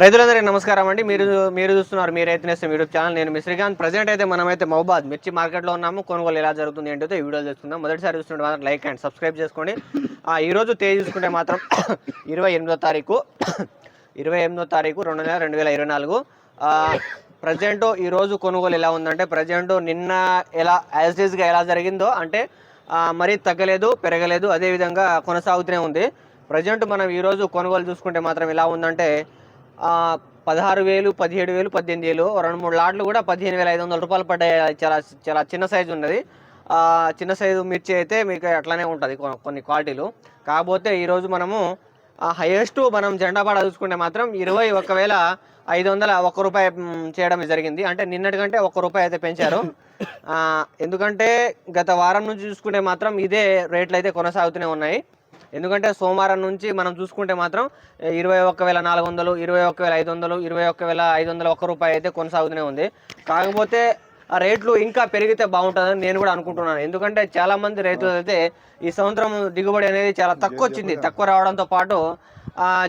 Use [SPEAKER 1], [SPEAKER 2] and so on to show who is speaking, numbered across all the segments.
[SPEAKER 1] రైతులందరికీ నమస్కారం అండి. మీరు మీరు చూస్తున్నారు మీరు రైతు నేస్తం యూట్యూబ్ ఛానల్. నేను మీ శ్రీకాంత్. ప్రజెంట్ అయితే మనమైతే మహబాద్ మిర్చి మార్కెట్లో ఉన్నాము. కొనుగోలు ఎలా జరుగుతుంది ఏంటో ఈ వీడియో చూసుకుందాం మొదటిసారి చూస్తుంటే మాత్రం లైక్ అండ్ సబ్స్క్రైబ్ చేసుకోండి. ఈరోజు ఈ రోజు తేదీ చూసుకుంటే మాత్రం ఇరవై ఎనిమిదో తారీఖు. ఇరవై ఎనిమిదో తారీఖు రెండు నెల రెండు వేల ఇరవై నాలుగు. ప్రజెంట్ ఈ రోజు కొనుగోలు ఎలా ఉందంటే ప్రజెంట్ నిన్న ఎలా యాజ్గా ఎలా జరిగిందో అంటే మరీ తగ్గలేదు పెరగలేదు. అదే విధంగా కొనసాగుతూనే ఉంది. ప్రజెంట్ మనం ఈరోజు కొనుగోలు చూసుకుంటే మాత్రం ఎలా ఉందంటే పదహారు వేలు పదిహేడు వేలు పద్దెనిమిది వేలు రెండు మూడు లాట్లు కూడా పదిహేను వేల ఐదు వందల రూపాయలు పడ్డాయి. చాలా చాలా చిన్న సైజు ఉన్నది. చిన్న సైజు మిర్చి అయితే మీకు అట్లానే ఉంటుంది కొన్ని క్వాలిటీలు. కాకపోతే ఈరోజు మనము హైయెస్ట్ మనం జెండాపాడ చూసుకుంటే మాత్రం ఇరవై ఒకవేళ ఐదు వందల ఒక్క రూపాయి చేయడం జరిగింది. అంటే నిన్నటి కంటే ఒక్క రూపాయి అయితే పెంచారు. ఎందుకంటే గత వారం నుంచి చూసుకుంటే మాత్రం ఇదే రేట్లు అయితే కొనసాగుతూనే ఉన్నాయి. ఎందుకంటే సోమవారం నుంచి మనం చూసుకుంటే మాత్రం ఇరవై ఒక్క వేల నాలుగు వందలు ఇరవై ఒక్క వేల ఐదు వందలు ఇరవై ఒక్క వేల ఐదు వందల ఒక్క రూపాయి అయితే కొనసాగుతూనే ఉంది. కాకపోతే ఆ రేట్లు ఇంకా పెరిగితే బాగుంటుందని నేను కూడా అనుకుంటున్నాను. ఎందుకంటే చాలామంది రైతులు అయితే ఈ సంవత్సరం దిగుబడి అనేది చాలా తక్కువ వచ్చింది. తక్కువ రావడంతో పాటు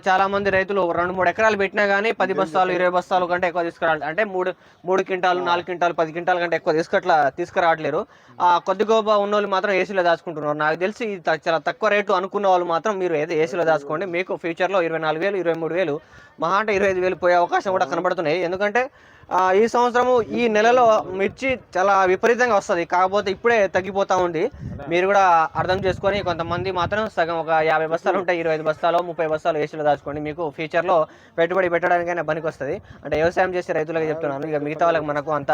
[SPEAKER 1] చాలా మంది రైతులు రెండు మూడు ఎకరాలు పెట్టినా కానీ పది బస్తాలు ఇరవై బస్తాలు కంటే ఎక్కువ తీసుకురావాలి అంటే మూడు మూడు క్వింటాలు నాలుగు క్వింటాలు పది క్వింటాల కంటే ఎక్కువ తీసుకట్లా తీసుకురావట్లేరు. ఆ కొద్ది గోప ఉన్న వాళ్ళు మాత్రం ఏసీలో దాచుకుంటున్నారు. నాకు తెలిసి చాలా తక్కువ రేటు అనుకున్న వాళ్ళు మాత్రం మీరు ఏదో ఏసీలో దాచుకోండి. మీకు ఫ్యూచర్లో ఇరవై నాలుగు వేలు ఇరవై మూడు వేలు మహా అంటే ఇరవై ఐదు వేలు పోయే అవకాశం కూడా కనబడుతున్నాయి. ఎందుకంటే ఆ, ఈ సంవత్సరము ఈ నెలలో మిర్చి చాలా విపరీతంగా వస్తుంది. కాకపోతే ఇప్పుడే తగ్గిపోతా ఉంది. మీరు కూడా అర్థం చేసుకొని కొంతమంది మాత్రం సగం ఒక యాభై బస్తాలు ఉంటాయి ఇరవై ఐదు బస్తాలు ముప్పై బస్తాలు ఏసీలో దాచుకోండి. మీకు ఫ్యూచర్లో పెట్టుబడి పెట్టడానికైనా పనికి వస్తుంది అంటే వ్యవసాయం చేసే రైతులకు చెప్తున్నాను. ఇక మిగతా వాళ్ళకి మనకు అంత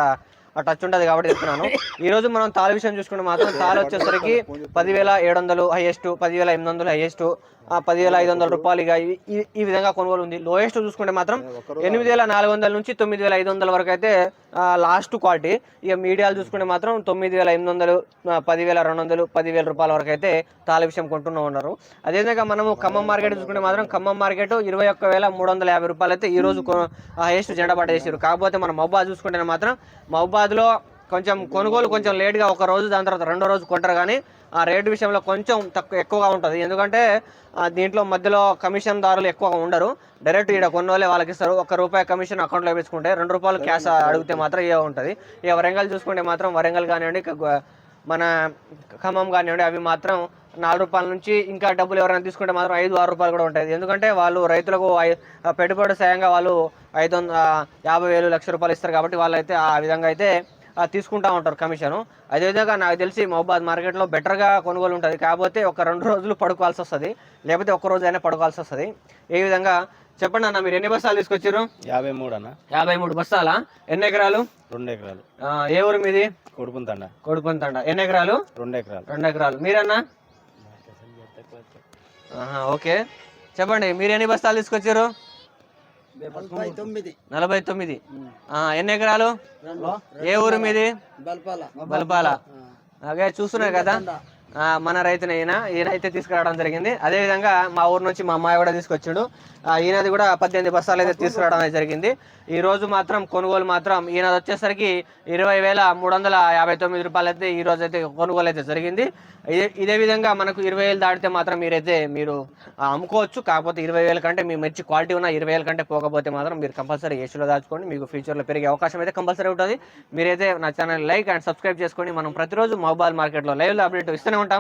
[SPEAKER 1] టచ్ ఉంటుంది కాబట్టి చెప్తున్నాను. ఈ రోజు మనం తాళ విషయం చూసుకుంటే మాత్రం తాళ వచ్చేసరికి పదివేల ఏడు వందలు హైయెస్ట్ పదివేల ఎనిమిది వందలు హైయెస్ట్ పదివేల ఐదు వందల రూపాయలు ఇక ఈ- విధంగా కొనుగోలు ఉంది. లోయెస్ట్ చూసుకుంటే మాత్రం ఎనిమిది వేల నాలుగు వందల నుంచి తొమ్మిది వేల ఐదు వందల వరకు అయితే లాస్ట్ క్వాలిటీ ఇక మీడియాలు చూసుకుంటే మాత్రం తొమ్మిది వేల ఎనిమిది వందలు పదివేల రెండు వందలు పదివేల రూపాయల వరకు అయితే తాళ విషయం కొంటున్నా ఉన్నారు. అదేవిధంగా మనము ఖమ్మం మార్కెట్ చూసుకుంటే మాత్రం ఖమ్మం మార్కెట్ ఇరవై ఒక్క వేల మూడు వందల యాభై రూపాయలు అయితే ఈ రోజు హైయెస్ట్ జెండా పట్ట చేసారు కాకపోతే మనం మహబాద్ చూసుకుంటే మాత్రం హైదరాబాద్లో కొంచెం కొనుగోలు కొంచెం లేట్గా ఒక రోజు దాని తర్వాత రెండో రోజు కొంటారు కానీ ఆ రేటు విషయంలో కొంచెం తక్కువ ఎక్కువగా ఉంటుంది. ఎందుకంటే దీంట్లో మధ్యలో కమిషన్ దారులు ఎక్కువగా ఉండరు. డైరెక్ట్ ఇక్కడ కొన్నోళ్ళే వాళ్ళకి ఇస్తారు ఒక రూపాయి కమిషన్ అకౌంట్లో వేసుకుంటే రెండు రూపాయలు క్యాష్ అడిగితే మాత్రం ఇవే ఉంటుంది. ఇక వరంగల్ చూసుకుంటే మాత్రం వరంగల్ కానివ్వండి మన ఖమ్మం కానివ్వండి అవి మాత్రం నాలుగు రూపాయల నుంచి ఇంకా డబ్బులు ఎవరైనా తీసుకుంటే మాత్రం ఐదు ఆరు రూపాయలు కూడా ఉంటుంది ఎందుకంటే వాళ్ళు రైతులకు పెట్టుబడి సాయంగా వాళ్ళు ఐదు యాభై వేలు లక్ష రూపాయలు ఇస్తారు కాబట్టి వాళ్ళు అయితే ఆ విధంగా అయితే తీసుకుంటా ఉంటారు కమిషను. అదేవిధంగా నాకు తెలిసి మహబాద్ మార్కెట్లో బెటర్గా కొనుగోలు ఉంటుంది. కాకపోతే ఒక రెండు రోజులు పడుకోవాల్సి వస్తుంది. లేకపోతే ఒక్క రోజు అయినా పడుకోవాల్సి వస్తుంది. ఏ విధంగా? చెప్పండి అన్న మీరు ఎన్ని బస్తాలు తీసుకొచ్చారు?
[SPEAKER 2] యాభై మూడు అన్న.
[SPEAKER 1] యాభై మూడు బస్తాలా ఎన్ని ఎకరాలు?
[SPEAKER 2] రెండు ఎకరాలు.
[SPEAKER 1] ఏ ఊరు మీది?
[SPEAKER 2] కొడుకుందండ
[SPEAKER 1] కొడుకుంతండ ఎన్ని ఎకరాలు?
[SPEAKER 2] రెండు ఎకరాలు.
[SPEAKER 1] రెండు ఎకరాలు. మీరన్నా? ఓకే. చెప్పండి మీరు ఎన్ని బస్తాలు తీసుకొచ్చారు? నలభై తొమ్మిది. ఆ, ఎన్ని ఎకరాలు? ఏ ఊరు మీది?
[SPEAKER 3] బల్పాల.
[SPEAKER 1] బల్పాల. అదే చూస్తున్నారు కదా. మన రైతునే ఈయన ఈయన అయితే తీసుకురావడం జరిగింది. అదే విధంగా మా ఊరు నుంచి మా అమ్మాయి కూడా తీసుకొచ్చాడు. ఆ, ఈయనది కూడా పద్దెనిమిది బస్సాలు అయితే తీసుకురావడం జరిగింది. ఈ రోజు మాత్రం కొనుగోలు మాత్రం ఈయనది వచ్చేసరికి ఇరవై వేల మూడు వందల యాభై తొమ్మిది రూపాయలు అయితే ఈ రోజు అయితే కొనుగోలు అయితే జరిగింది. ఇదే ఇదే విధంగా మనకు ఇరవై వేలు దాటితే మాత్రం మీరైతే మీరు అమ్ముకోవచ్చు. కాకపోతే ఇరవై వేల కంటే మీ మంచి క్వాలిటీ ఉన్న ఇరవై వేల కంటే పోకపోతే మాత్రం మీరు కంపల్సరీ ఏసీలో దాచుకోండి. మీకు ఫ్యూచర్లో పెరిగే అవకాశం అయితే కంపల్సరీ ఉంటుంది. మీరైతే నా ఛానల్ లైక్ అండ్ సబ్స్క్రైబ్ చేసుకోండి మనం ప్రతిరోజు మొబైల్ మార్కెట్లో లైవ్లో అప్డేట్ ఇస్తూనే उठा